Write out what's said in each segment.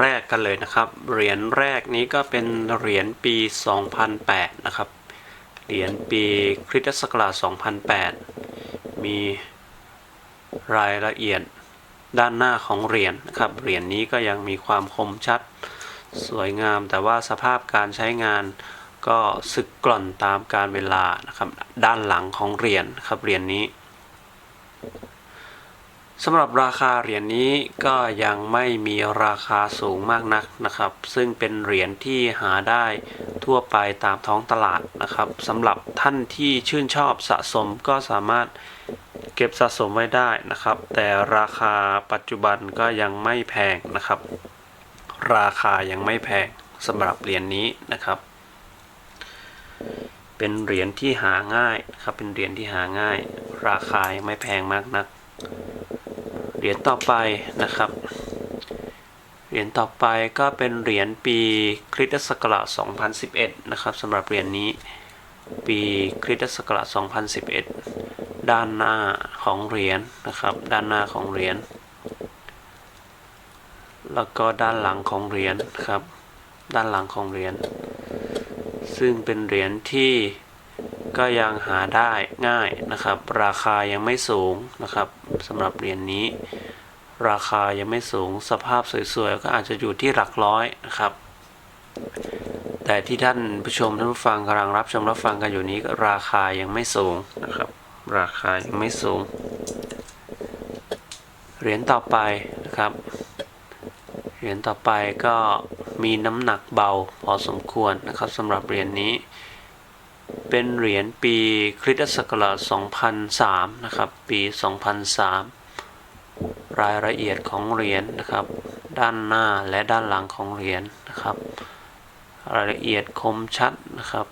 แรกกันเลยนะครับ เหรียญแรกนี้ก็เป็นเหรียญปี 2008 นะครับ เหรียญปีคริสตศักราช 2008 มีรายละเอียดด้านหน้าของเหรียญนะครับ เหรียญนี้ก็ยังมีความคมชัดสวยงาม แต่ว่าสภาพการใช้งานก็สึกกร่อนตามการเวลานะครับ ด้านหลังของเหรียญครับ เหรียญนี้ สำหรับราคาเหรียญนี้ก็ยังไม่มีราคาสูงมากนักนะครับ ซึ่งเป็นเหรียญที่หาได้ทั่วไปตามท้องตลาดนะครับสำหรับท่านที่ชื่นชอบสะสมก็สามารถเก็บสะสมไว้ได้นะครับ แต่ราคาปัจจุบันก็ยังไม่แพงนะครับ ราคายังไม่แพงสำหรับเหรียญนี้นะครับ เป็นเหรียญที่หาง่ายครับเป็นเหรียญที่หาง่าย ราคายังไม่แพงมากนัก เหรียญต่อไปนะครับ เหรียญต่อไปก็เป็นเหรียญปีคริสตศักราช 2011 นะครับสำหรับเหรียญนี้ปีคริสตศักราช 2011 ด้านหน้าของเหรียญนะครับ ด้านหน้าของเหรียญ แล้วก็ด้านหลังของเหรียญครับ ด้านหลังของเหรียญ ซึ่งเป็นเหรียญที่ ก็ยังหาได้ง่ายนะครับ ราคายังไม่สูงนะครับสำหรับเหรียญนี้ ราคายังไม่สูงสภาพสวยๆ ก็อาจจะอยู่ที่หลักร้อยนะครับ แต่ที่ท่านผู้ชมท่านผู้ฟังกำลังรับชมรับฟังกันอยู่นี้ก็ราคายังไม่สูงนะครับ ราคายังไม่สูง เหรียญต่อไปนะครับเหรียญต่อไปก็มีน้ำหนักเบาพอสมควรนะครับสำหรับเหรียญนี้ เป็นเหรียญปีคริสตศักราช 2003 นะครับ ปี 2003 รายละเอียดของเหรียญนะครับ ด้านหน้าและด้านหลังของเหรียญนะครับ รายละเอียดคมชัดนะครับ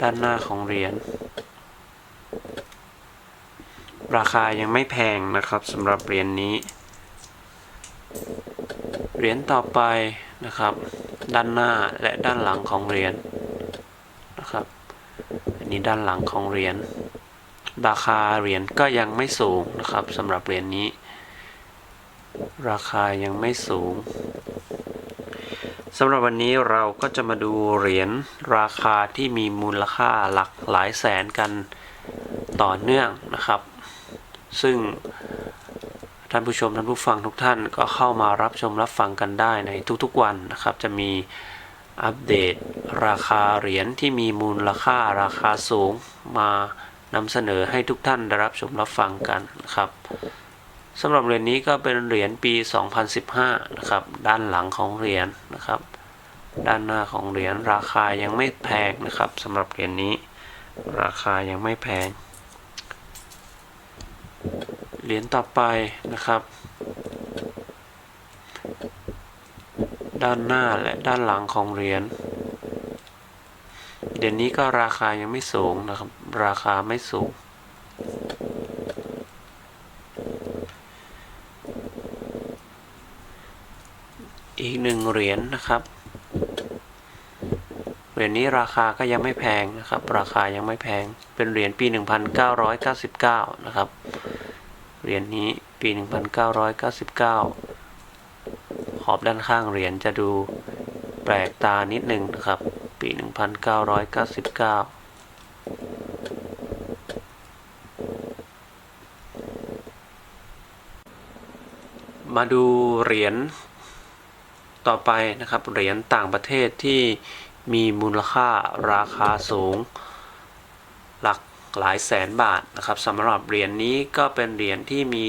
ด้านหน้าของเหรียญ ราคายังไม่แพงนะครับสำหรับเหรียญนี้ เหรียญต่อไปนะครับ ด้านหน้าและด้านหลังของเหรียญ นี้ด้านหลังของเหรียญราคาเหรียญก็ยังไม่สูงนะครับสำหรับเหรียญนี้ ราคายังไม่สูงสำหรับวันนี้เราก็จะมาดูเหรียญราคาที่มีมูลค่าหลักหลายแสนกันต่อเนื่องนะครับ ซึ่งท่านผู้ชมท่านผู้ฟังทุกท่านก็เข้ามารับชมรับฟังกันได้ในทุกๆวันนะครับ จะมี อัปเดตราคาเหรียญที่มีมูลค่าราคาสูงมานำเสนอให้ทุกท่านได้รับชมรับฟังกันนะครับสำหรับเหรียญนี้ก็เป็นเหรียญปี 2015 นะครับ ด้านหลังของเหรียญนะครับ ด้านหน้าของเหรียญราคายังไม่แพงนะครับสำหรับเหรียญนี้ ราคายังไม่แพง เหรียญต่อไปนะครับ ด้านหน้าและด้านหลังของเหรียญเดี๋ยวนี้ก็ราคายังไม่สูงนะครับ ราคาไม่สูง อีกหนึ่งเหรียญนะครับ เหรียญนี้ราคาก็ยังไม่แพงนะครับ ราคายังไม่แพง เป็นเหรียญปี 1999 นะครับ เหรียญนี้ปี 1999 ขอบด้านข้างเหรียญจะดูแปลกตานิดหนึ่งนะครับ ปี 1999มาดูเหรียญต่อไปนะครับ เหรียญต่างประเทศที่มีมูลค่าราคาสูง หลักหลายแสนบาทนะครับสำหรับเหรียญนี้ก็เป็นเหรียญที่มี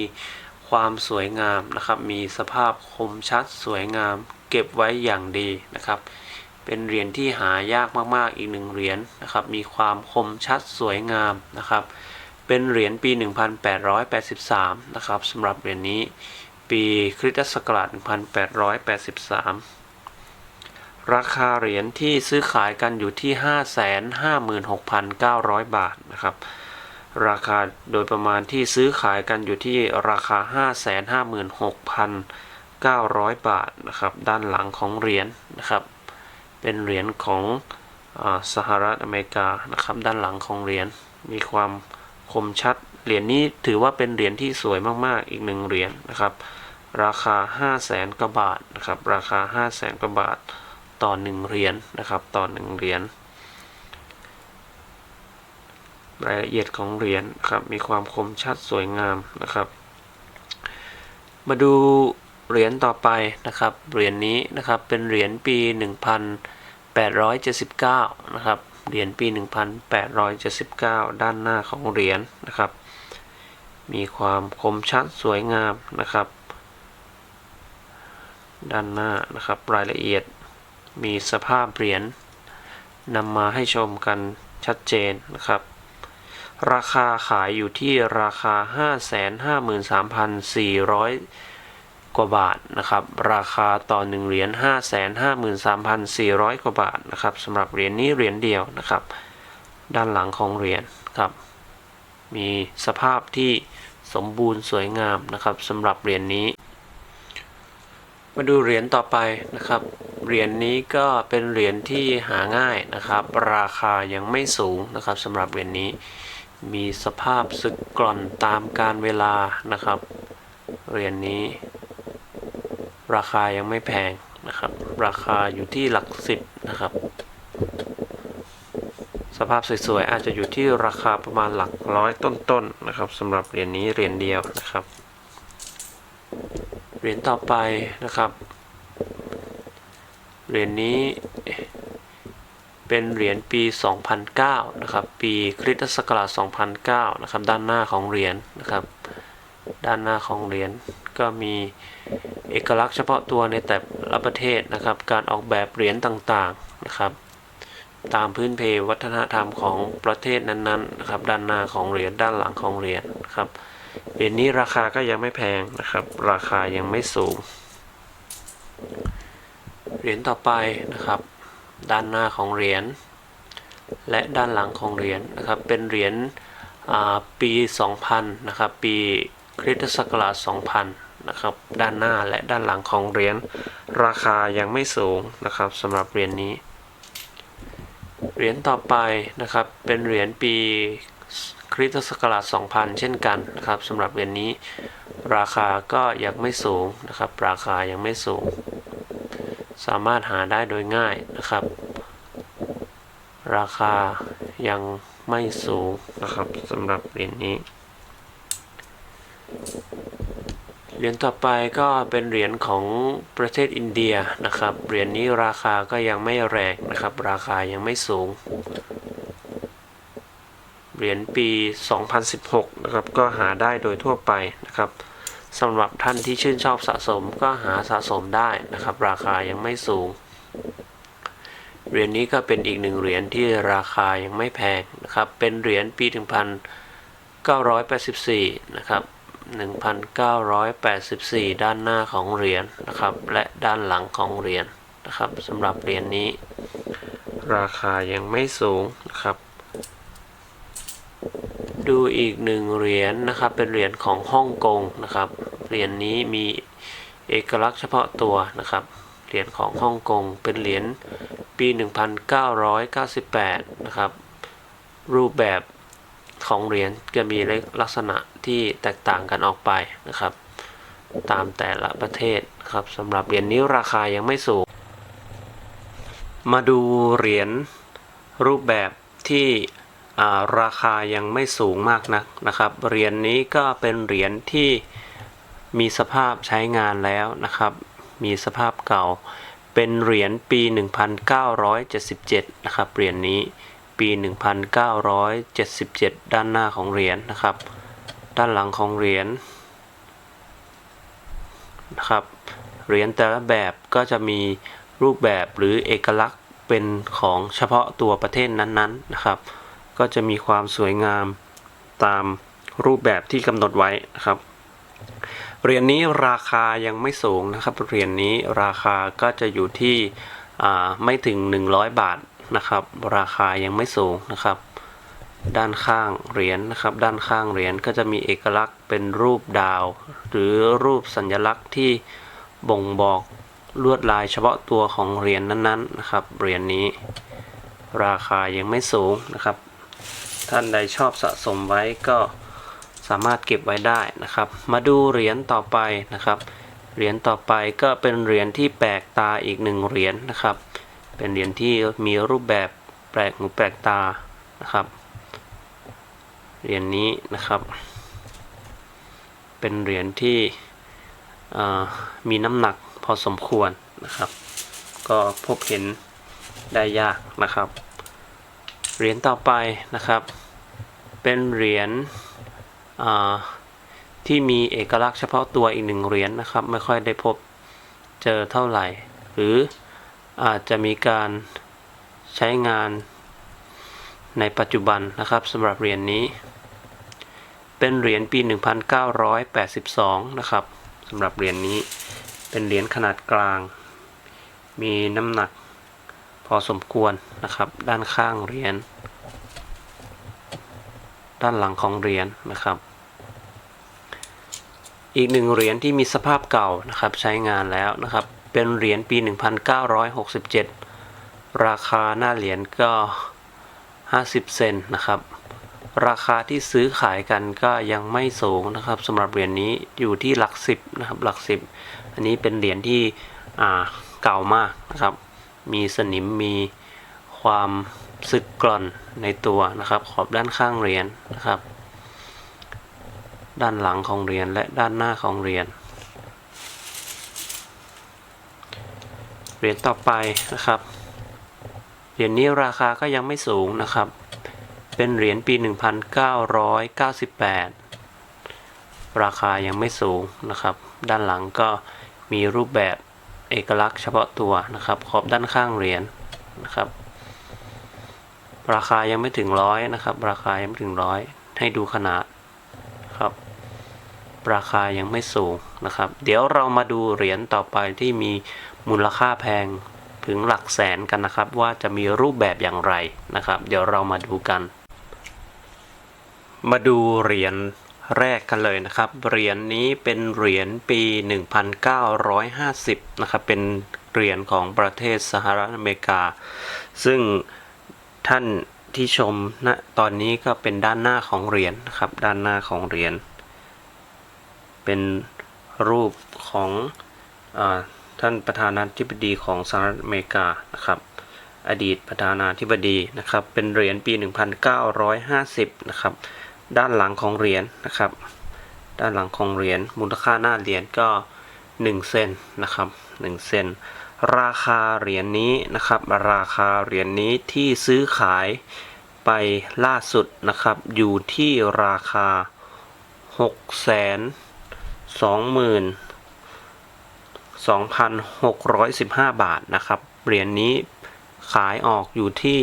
ความสวยงามนะครับ มีสภาพคมชัดสวยงาม เก็บไว้อย่างดีนะครับ เป็นเหรียญที่หายากมากๆ อีกหนึ่งเหรียญนะครับ มีความคมชัดสวยงามนะครับ เป็นเหรียญปี 1883 นะครับสำหรับเหรียญนี้ ปีคริสตศักราช 1883 ราคาเหรียญที่ซื้อขายกันอยู่ที่ 556,900 บาทนะครับ ราคาโดยประมาณที่ซื้อขายกันอยู่ที่ราคา 556,900 บาทนะครับ ด้านหลังของเหรียญนะครับ เป็นเหรียญของอสหรัฐอเมริกานะครับ ด้านหลังของเหรียญมีความคมชัด เหรียญนี้ถือว่าเป็นเหรียญที่สวยมากๆ อีกหนึ่งเหรียญนะครับ ราคา 5 0 0แสนกว่าบาทนะครับ ราคา 5 0 0แสนกว่าบาทต่อ1เหรียญนะครับ ต่อ1เหรียญ รายละเอียดของเหรียญครับมีความคมชัดสวยงามนะครับ มาดูเหรียญต่อไปนะครับเหรียญนี้นะครับเป็นเหรียญปี 1879นะครับเหรียญปี 1879 ด้านหน้าของเหรียญนะครับ มีความคมชัดสวยงามนะครับ ด้านหน้านะครับรายละเอียดมีสภาพเหรียญนำมาให้ชมกันชัดเจนนะครับ ราคาขายอยู่ที่ราคา 553,400 กว่าบาทนะครับ ราคาต่อ1เหรียญ553,400 กว่าบาทนะครับสำหรับเหรียญนี้เหรียญเดียวนะครับ ด้านหลังของเหรียญครับ มีสภาพที่สมบูรณ์สวยงามนะครับสำหรับเหรียญนี้ มาดูเหรียญต่อไปนะครับเหรียญนี้ก็เป็นเหรียญที่หาง่ายนะครับ ราคายังไม่สูงนะครับสำหรับเหรียญนี้ มีสภาพสึกกร่อนตามการเวลานะครับ เหรียญนี้ ราคายังไม่แพงนะครับ ราคาอยู่ที่หลักสิบนะครับ สภาพสวยๆอาจจะอยู่ที่ราคาประมาณหลักร้อยต้นๆนะครับสำหรับเหรียญนี้เหรียญเดียวนะครับ เหรียญต่อไปนะครับ เหรียญนี้ เป็นเหรียญปี 2009 นะครับ ปีคริสตศักราช 2009 นะครับ ด้านหน้าของเหรียญนะครับ ด้านหน้าของเหรียญก็มีเอกลักษณ์เฉพาะตัวในแต่ละประเทศนะครับ การออกแบบเหรียญต่างๆ นะครับ ตามพื้นเพวัฒนธรรมของประเทศนั้นๆนะครับ ด้านหน้าของเหรียญ ด้านหลังของเหรียญนะครับ เหรียญนี้ราคาก็ยังไม่แพงนะครับ ราคายังไม่สูง เหรียญต่อไปนะครับ ด้านหน้าของเหรียญและด้านหลังของเหรียญนะครับ เป็นเหรียญปี 2000 นะครับ ปีคริสตศักราช 2000 นะครับ ด้านหน้าและด้านหลังของเหรียญราคายังไม่สูงนะครับสำหรับเหรียญนี้ เหรียญต่อไปนะครับ เป็นเหรียญปีคริสตศักราช 2000 เช่นกันนะครับสำหรับเหรียญนี้ ราคาก็ยังไม่สูงนะครับ ราคายังไม่สูง สามารถหาได้โดยง่ายนะครับ ราคายังไม่สูงนะครับสำหรับเหรียญนี้เหรียญต่อไปก็เป็นเหรียญของประเทศอินเดียนะครับ เหรียญนี้ราคาก็ยังไม่แรงนะครับ ราคายังไม่สูง เหรียญปี 2016 นะครับ ก็หาได้โดยทั่วไปนะครับ สำหรับท่านที่ชื่นชอบสะสมก็หาสะสมได้นะครับ ราคายังไม่สูง เหรียญนี้ก็เป็นอีกหนึ่งเหรียญที่ราคายังไม่แพงนะครับ เป็นเหรียญปี 1984 นะครับ 1984 ด้านหน้าของเหรียญนะครับ และด้านหลังของเหรียญนะครับสำหรับเหรียญนี้ ราคายังไม่สูงนะครับ ดูอีกหนึ่งเหรียญนะครับ เป็นเหรียญของฮ่องกงนะครับ เหรียญนี้มีเอกลักษณ์เฉพาะตัวนะครับ เหรียญของฮ่องกง เป็นเหรียญปี 1998 นะครับ รูปแบบของเหรียญจะมีลักษณะที่แตกต่างกันออกไปนะครับ ตามแต่ละประเทศครับสำหรับเหรียญนี้ราคายังไม่สูง มาดูเหรียญรูปแบบที่ ราคายังไม่สูงมากนักนะครับ เหรียญนี้ก็เป็นเหรียญที่มีสภาพใช้งานแล้วนะครับ มีสภาพเก่า เป็นเหรียญปี 1977 นะครับ เหรียญนี้ปี 1977 ด้านหน้าของเหรียญนะครับ ด้านหลังของเหรียญนะครับ เหรียญแต่ละแบบก็จะมีรูปแบบหรือเอกลักษณ์เป็นของเฉพาะตัวประเทศนั้นๆนะครับ ก็จะมีความสวยงามตามรูปแบบที่กำหนดไว้นะครับเหรียญนี้ราคายังไม่สูงนะครับเหรียญนี้ราคาก็จะอยู่ที่ไม่ถึง 100 บาทนะครับ ราคายังไม่สูงนะครับ ด้านข้างเหรียญนะครับ ด้านข้างเหรียญก็จะมีเอกลักษณ์เป็นรูปดาว หรือรูปสัญลักษณ์ที่บ่งบอกลวดลายเฉพาะตัวของเหรียญนั้นๆนะครับเหรียญนี้ ราคายังไม่สูงนะครับ ท่านใดชอบสะสมไว้ก็สามารถเก็บไว้ได้นะครับ มาดูเหรียญต่อไปนะครับ เหรียญต่อไปก็เป็นเหรียญที่แปลกตาอีกหนึ่งเหรียญนะครับ เป็นเหรียญที่มีรูปแบบแปลกหูแปลกตานะครับ เหรียญนี้นะครับ เป็นเหรียญที่มีน้ำหนักพอสมควรนะครับ ก็พบเห็นได้ยากนะครับ เหรียญต่อไปนะครับ เป็นเหรียญที่มีเอกลักษณ์เฉพาะตัวอีกหนึ่งเหรียญนะครับ ไม่ค่อยได้พบเจอเท่าไหร่ หรืออาจจะมีการใช้งานในปัจจุบันนะครับสำหรับเหรียญนี้ เป็นเหรียญปี 1982 นะครับสำหรับเหรียญนี้เป็นเหรียญขนาดกลาง มีน้ำหนัก พอสมควรนะครับ ด้านข้างเหรียญด้านหลังของเหรียญนะครับ อีกหนึ่งเหรียญที่มีสภาพเก่านะครับใช้งานแล้วนะครับ เป็นเหรียญปี 1967 ราคาหน้าเหรียญก็ 50 เซนนะครับ ราคาที่ซื้อขายกันก็ยังไม่สูงนะครับสำหรับเหรียญนี้อยู่ที่หลักสิบนะครับหลักสิบอันนี้เป็นเหรียญที่เก่ามากนะครับ มีสนิมมีความสึกกร่อนในตัวนะครับ ขอบด้านข้างเหรียญนะครับ ด้านหลังของเหรียญและด้านหน้าของเหรียญเหรียญต่อไปนะครับเหรียญนี้ราคาก็ยังไม่สูงนะครับ เป็นเหรียญปี 1998 ราคายังไม่สูงนะครับ ด้านหลังก็มีรูปแบบ เอกลักษณ์เฉพาะตัวนะครับ ขอบด้านข้างเหรียญนะครับ ราคายังไม่ถึงร้อยนะครับ ราคายังไม่ถึงร้อยให้ดูขนาดครับ ราคายังไม่สูงนะครับ เดี๋ยวเรามาดูเหรียญต่อไปที่มีมูลค่าแพงถึงหลักแสนกันนะครับ ว่าจะมีรูปแบบอย่างไรนะครับ เดี๋ยวเรามาดูกัน มาดูเหรียญ แรกกันเลยนะครับ เหรียญนี้เป็นเหรียญปี 1950 นะครับ เป็นเหรียญของประเทศสหรัฐอเมริกา ซึ่งท่านที่ชมณตอนนี้ก็เป็นด้านหน้าของเหรียญนะครับ ด้านหน้าของเหรียญ เป็นรูปของอท่านประธานาธิบดีของสหรัฐอเมริกา นะครับ อดีตประธานาธิบดีนะครับ เป็นเหรียญปี 1950 นะครับ ด้านหลังของเหรียญนะครับ ด้านหลังของเหรียญมูลค่าหน้าเหรียญก็ 1 เซนนะครับ1เซนราคาเหรียญนี้นะครับ ราคาเหรียญนี้ที่ซื้อขายไปล่าสุดนะครับ อยู่ที่ราคา6แสน2 0 0 0 2,615 บาทนะครับ เหรียญนี้ขายออกอยู่ที่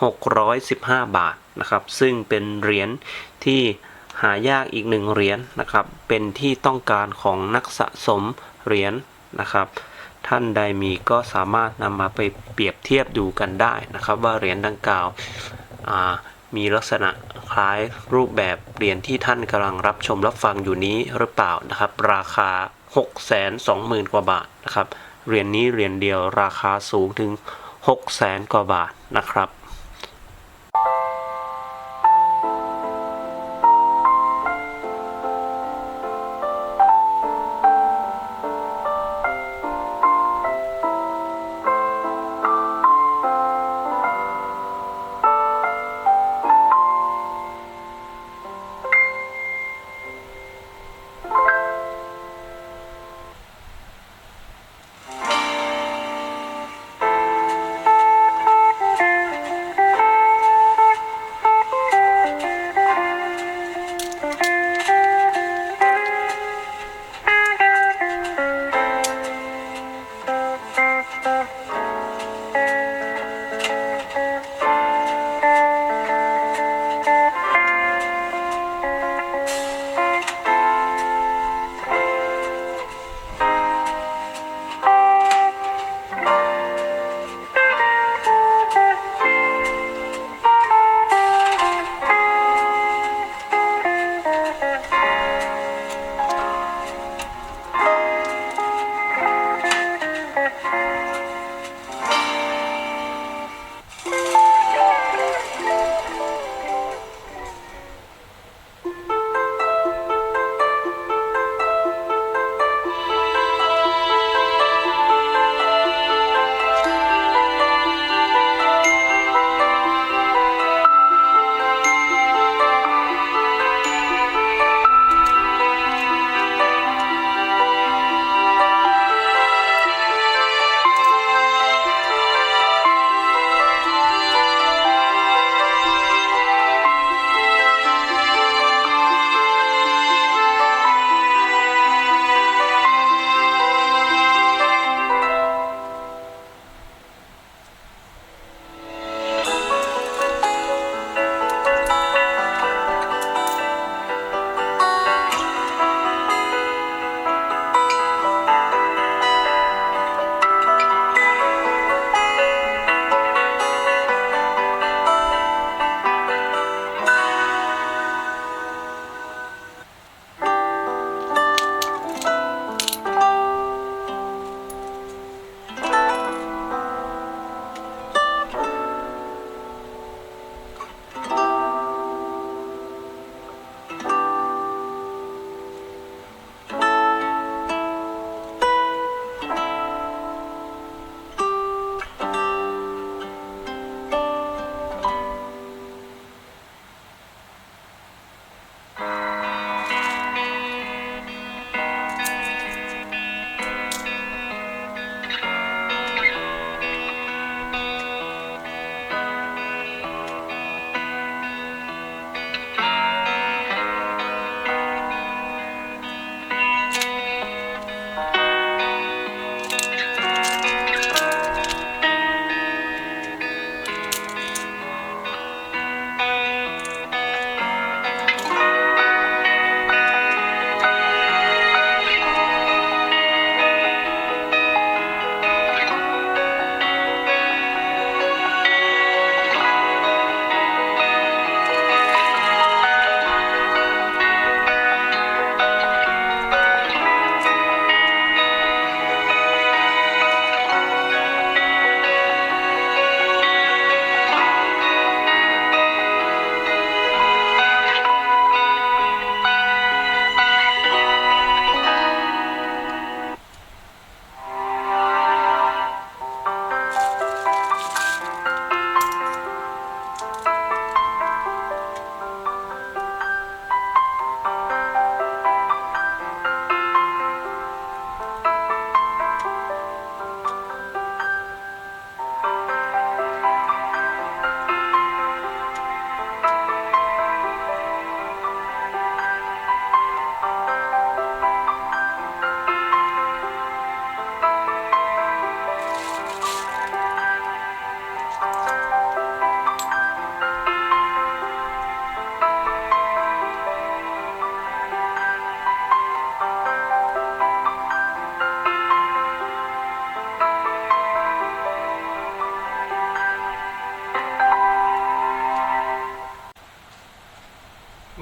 615 บาทนะครับ ซึ่งเป็นเหรียญที่หายากอีกหนึ่งเหรียญนะครับ เป็นที่ต้องการของนักสะสมเหรียญนะครับ ท่านใดมีก็สามารถนำมาไปเปรียบเทียบดูกันได้นะครับ ว่าเหรียญดังกล่าวามีลักษณะคล้ายรูปแบบเหรียญที่ท่านกำลังรับชมรับฟังอยู่นี้หรือเปล่านะครับ ราคา 6 2 0 0 0 0 กว่าบาทนะครับ เหรียญนี้เหรียญเดียวราคาสูงถึง 6 0 0 0 0 0 กว่าบาทนะครับ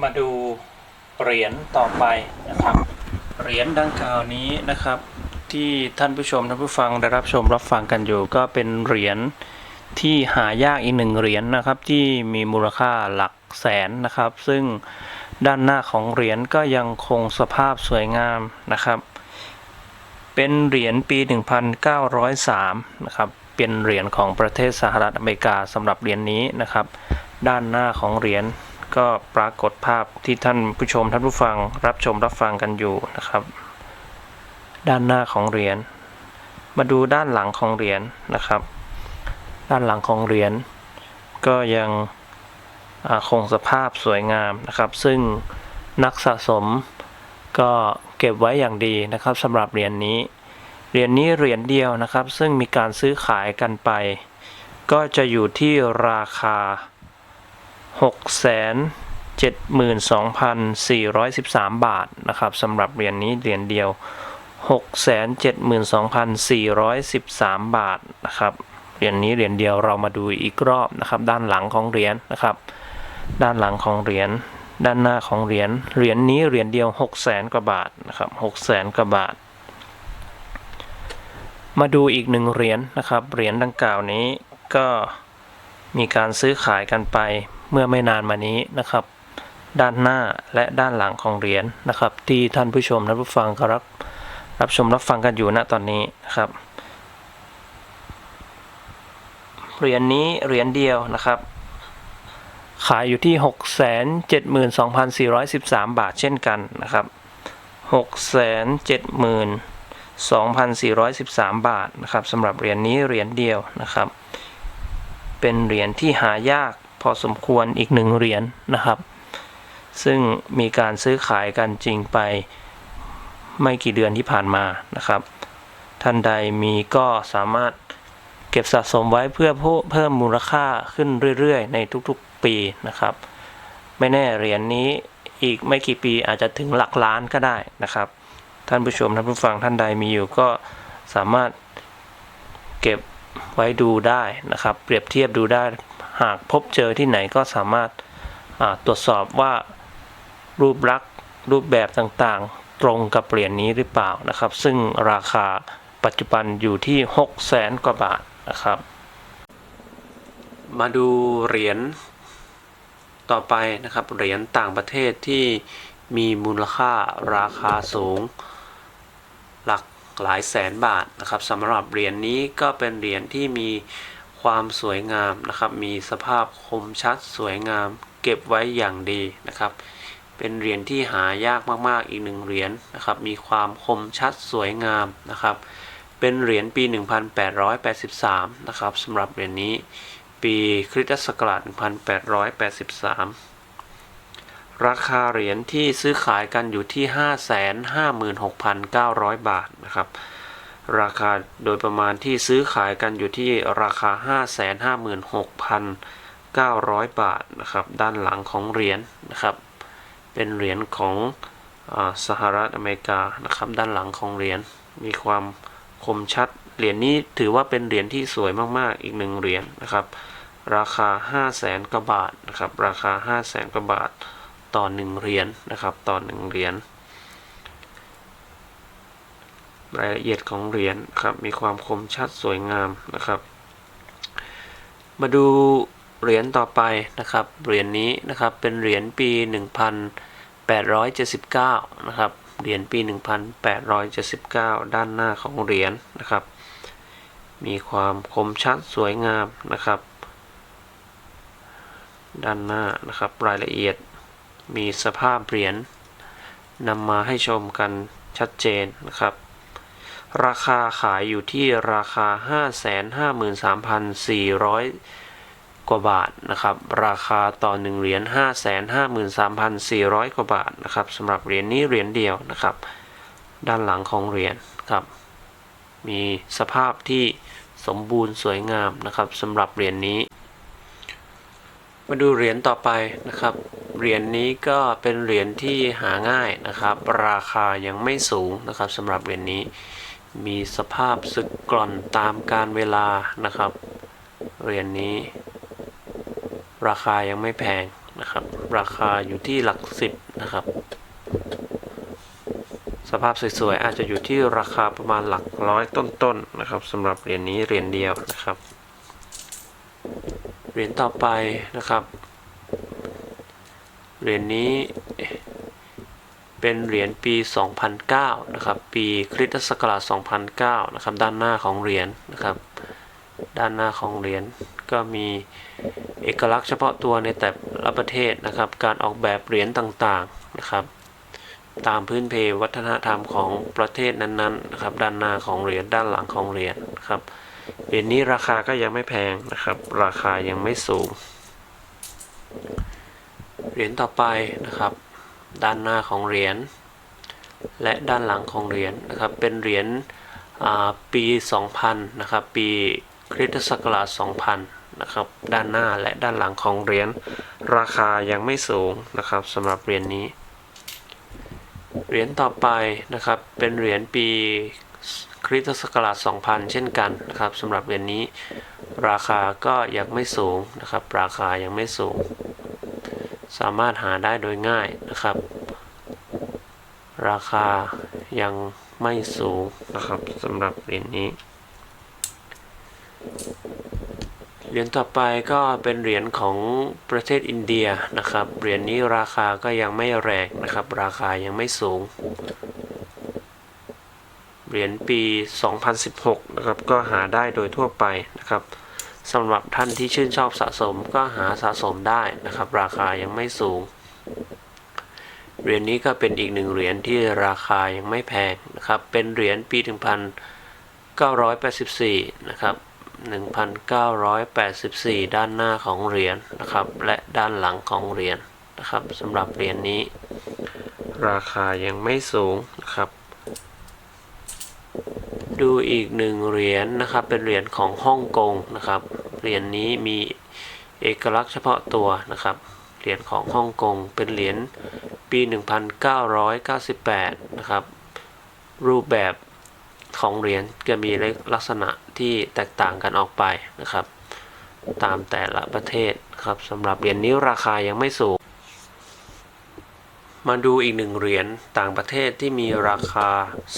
มาดูเหรียญต่อไปนะครับเหรียญดังกล่าวนี้นะครับ ที่ท่านผู้ชมท่านผู้ฟังได้รับชมรับฟังกันอยู่ ก็เป็นเหรียญที่หายากอีกหนึ่งเหรียญนะครับ ที่มีมูลค่าหลักแสนนะครับ ซึ่งด้านหน้าของเหรียญก็ยังคงสภาพสวยงามนะครับ เป็นเหรียญปี 1903 นะครับ เป็นเหรียญของประเทศสหรัฐอเมริกาสำหรับเหรียญนี้นะครับ ด้านหน้าของเหรียญ ก็ปรากฏภาพที่ท่านผู้ชมท่านผู้ฟังรับชมรับฟังกันอยู่นะครับ ด้านหน้าของเหรียญ มาดูด้านหลังของเหรียญนะครับ ด้านหลังของเหรียญก็ยังคงสภาพสวยงามนะครับ ซึ่งนักสะสมก็เก็บไว้อย่างดีนะครับสำหรับเหรียญนี้ เหรียญนี้เหรียญเดียวนะครับ ซึ่งมีการซื้อขายกันไป ก็จะอยู่ที่ราคา 672,413 บาทนะครับสำหรับเหรียญนี้เหรียญเดียว 672,413 บาทนะครับเหรียญนี้เหรียญเดียวเรามาดูอีกรอบนะครับ ด้านหลังของเหรียญนะครับ ด้านหลังของเหรียญด้านหน้าของเหรียญเหรียญนี้เหรียญเดียว 600,000กว่าบาทนะครับ600,000กว่าบาท มาดูอีกหนึ่งเหรียญนะครับเหรียญดังกล่าวนี้ก็มีการซื้อขายกันไป เมื่อไม่นานมานี้นะครับ ด้านหน้าและด้านหลังของเหรียญนะครับ ที่ท่านผู้ชมและผู้ฟังก็รับรับชมรับฟังกันอยู่ณตอนนี้นะครับเหรียญนี้เหรียญเดียวนะครับ ขายอยู่ที่ 672,413 บาทเช่นกันนะครับ672,413 บาทนะครับสำหรับเหรียญนี้เหรียญเดียวนะครับ เป็นเหรียญที่หายาก พอสมควรอีกหนึ่งเหรียญนะครับ ซึ่งมีการซื้อขายกันจริงไปไม่กี่เดือนที่ผ่านมานะครับ ท่านใดมีก็สามารถเก็บสะสมไว้เพื่อเพิ่มมูลค่าขึ้นเรื่อยๆ ในทุกๆปีนะครับ ไม่แน่เหรียญนี้อีกไม่กี่ปีอาจจะถึงหลักล้านก็ได้นะครับ ท่านผู้ชมท่านผู้ฟังท่านใดมีอยู่ก็สามารถเก็บไว้ดูได้นะครับ เปรียบเทียบดูได้ หากพบเจอที่ไหนก็สามารถตรวจสอบว่ารูปลักษณ์รูปแบบต่างๆ ตรงกับเหรียญนี้หรือเปล่านะครับ ซึ่งราคาปัจจุบันอยู่ที่ 6 0แสนกว่าบาทนะครับ มาดูเหรียญต่อไปนะครับเหรียญต่างประเทศที่มีมูลค่าราคาสูง หลักหลายแสนบาทนะครับสำหรับเหรียญนี้ก็เป็นเหรียญที่มี ความสวยงามนะครับ มีสภาพคมชัดสวยงาม เก็บไว้อย่างดีนะครับ เป็นเหรียญที่หายากมากๆอีกหนึ่งเหรียญนะครับ มีความคมชัดสวยงามนะครับ เป็นเหรียญปี 1883 นะครับสำหรับเหรียญนี้ปีคริสตศักราช 1883 ราคาเหรียญที่ซื้อขายกันอยู่ที่ 556,900 บาทนะครับ ราคาโดยประมาณที่ซื้อขายกันอยู่ที่ราคา 556,900 บาทนะครับ ด้านหลังของเหรียญนะครับ เป็นเหรียญของอสหรัฐอเมริกานะครับ ด้านหลังของเหรียญมีความคมชัด เหรียญนี้ถือว่าเป็นเหรียญที่สวยมากๆ อีกหนึ่งเหรียญนะครับ ราคา 5 0 0แสนกว่าบาทนะครับ ราคา 5 0 0แสนกว่าบาทต่อหนึ่งเหรียญนะครับ ต่อหนึ่งเหรียญ รายละเอียดของเหรียญครับมีความคมชัดสวยงามนะครับ มาดูเหรียญต่อไปนะครับเหรียญนี้นะครับเป็นเหรียญปี 1879นะครับเหรียญปี 1879 ด้านหน้าของเหรียญนะครับ มีความคมชัดสวยงามนะครับ ด้านหน้านะครับรายละเอียดมีสภาพเหรียญนำมาให้ชมกันชัดเจนนะครับ ราคาขายอยู่ที่ราคา 553,400 กว่าบาทนะครับ ราคาต่อ1เหรียญ553,400 กว่าบาทนะครับสำหรับเหรียญนี้เหรียญเดียวนะครับ ด้านหลังของเหรียญครับ มีสภาพที่สมบูรณ์สวยงามนะครับสำหรับเหรียญนี้ มาดูเหรียญต่อไปนะครับ เหรียญนี้ก็เป็นเหรียญที่หาง่ายนะครับ ราคายังไม่สูงนะครับสำหรับเหรียญนี้ มีสภาพสึกกร่อนตามการเวลานะครับ เหรียญนี้ ราคายังไม่แพงนะครับ ราคาอยู่ที่หลักสิบนะครับสสภาพสวยๆอาจจะอยู่ที่ราคาประมาณหลักร้อยต้นๆนะครับสำหรับเหรียญนี้เหรียญเดียวนะครับเหรียญต่อไปนะครับเหรียญนี้ เป็นเหรียญปี 2009 นะครับ ปีคริสตศักราช 2009 นะครับ ด้านหน้าของเหรียญนะครับ ด้านหน้าของเหรียญก็มีเอกลักษณ์เฉพาะตัวในแต่ละประเทศนะครับ การออกแบบเหรียญต่างๆนะครับ ตามพื้นเพวัฒนธรรมของประเทศนั้นๆนะครับ ด้านหน้าของเหรียญด้านหลังของเหรียญนะครับเหรียญนี้ราคาก็ยังไม่แพงนะครับ ราคายังไม่สูง เหรียญต่อไปนะครับ ด้านหน้าของเหรียญและด้านหลังของเหรียญนะครับ เป็นเหรียญปี 2000 นะครับ ปีคริสตศักราช 2000 นะครับ ด้านหน้าและด้านหลังของเหรียญราคายังไม่สูงนะครับสำหรับเหรียญนี้ เหรียญต่อไปนะครับ เป็นเหรียญปีคริสตศักราช 2000 เช่นกันนะครับสำหรับเหรียญนี้ ราคาก็ยังไม่สูงนะครับ ราคายังไม่สูง สามารถหาได้โดยง่ายนะครับ ราคายังไม่สูงนะครับสำหรับเหรียญนี้ เหรียญต่อไปก็เป็นเหรียญของประเทศอินเดียนะครับ เหรียญนี้ราคาก็ยังไม่แรงนะครับ ราคายังไม่สูง เหรียญปี 2016 นะครับ ก็หาได้โดยทั่วไปนะครับ สำหรับท่านที่ชื่นชอบสะสมก็หาสะสมได้นะครับ ราคายังไม่สูง เหรียญนี้ก็เป็นอีกหนึ่งเหรียญที่ราคายังไม่แพงนะครับ เป็นเหรียญปี 1984 นะครับ 1984 ด้านหน้าของเหรียญนะครับ และด้านหลังของเหรียญนะครับสำหรับเหรียญนี้ ราคายังไม่สูงนะครับ ดูอีกหนึ่งเหรียญนะครับ เป็นเหรียญของฮ่องกงนะครับ เหรียญนี้มีเอกลักษณ์เฉพาะตัวนะครับ เหรียญของฮ่องกง เป็นเหรียญปี 1998 นะครับ รูปแบบของเหรียญจะมีลักษณะที่แตกต่างกันออกไปนะครับ ตามแต่ละประเทศครับสำหรับเหรียญนี้ราคายังไม่สูง มาดูอีกหนึ่งเหรียญต่างประเทศที่มีราคา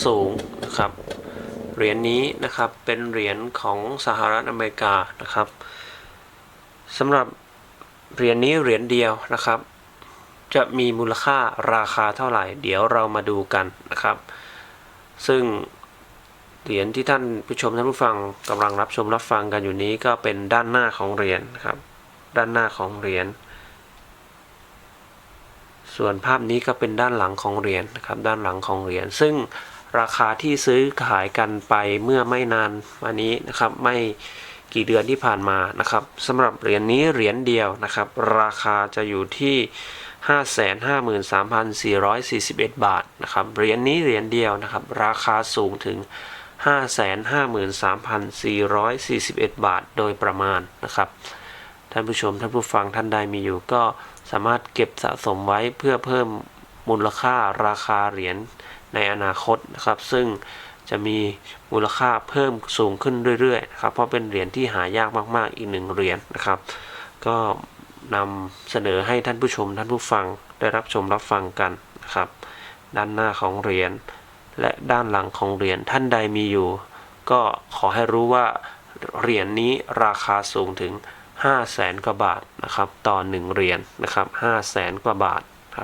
สูงนะครับ เหรียญนี้นะครับเป็นเหรียญของสหรัฐอเมริกานะครับสำหรับเหรียญนี้เหรียญเดียวนะครับ จะมีมูลค่าราคาเท่าไหร่ เดี๋ยวเรามาดูกันนะครับ ซึ่งเหรียญที่ท่านผู้ชมท่านผู้ฟังกำลังรับชมรับฟังกันอยู่นี้ก็เป็นด้านหน้าของเหรียญนะครับ ด้านหน้าของเหรียญ ส่วนภาพนี้ก็เป็นด้านหลังของเหรียญนะครับด้านหลังของเหรียญซึ่งราคาที่ซื้อขายกันไปเมื่อไม่นานมานี้นะครับไม่กี่เดือนที่ผ่านมานะครับสำหรับเหรียญนี้เหรียญเดียวนะครับ ราคาจะอยู่ที่ 553,441 บาทนะครับเหรียญนี้เหรียญเดียวนะครับ ราคาสูงถึง 553,441 บาทโดยประมาณนะครับ ท่านผู้ชมท่านผู้ฟังท่านใดมีอยู่ก็ สามารถเก็บสะสมไว้เพื่อเพิ่มมูลค่าราคาเหรียญในอนาคตนะครับ ซึ่งจะมีมูลค่าเพิ่มสูงขึ้นเรื่อยๆนะครับ เพราะเป็นเหรียญที่หายากมากๆ อีกหนึ่งเหรียญนะครับ ก็นำเสนอให้ท่านผู้ชมท่านผู้ฟังได้รับชมรับฟังกันนะครับ ด้านหน้าของเหรียญและด้านหลังของเหรียญท่านใดมีอยู่ ก็ขอให้รู้ว่าเหรียญนี้ราคาสูงถึง 5 0 0แสนกว่าบาทนะครับต่อ 1 เหรียญนะครับ5 0 0แสนกว่าบาท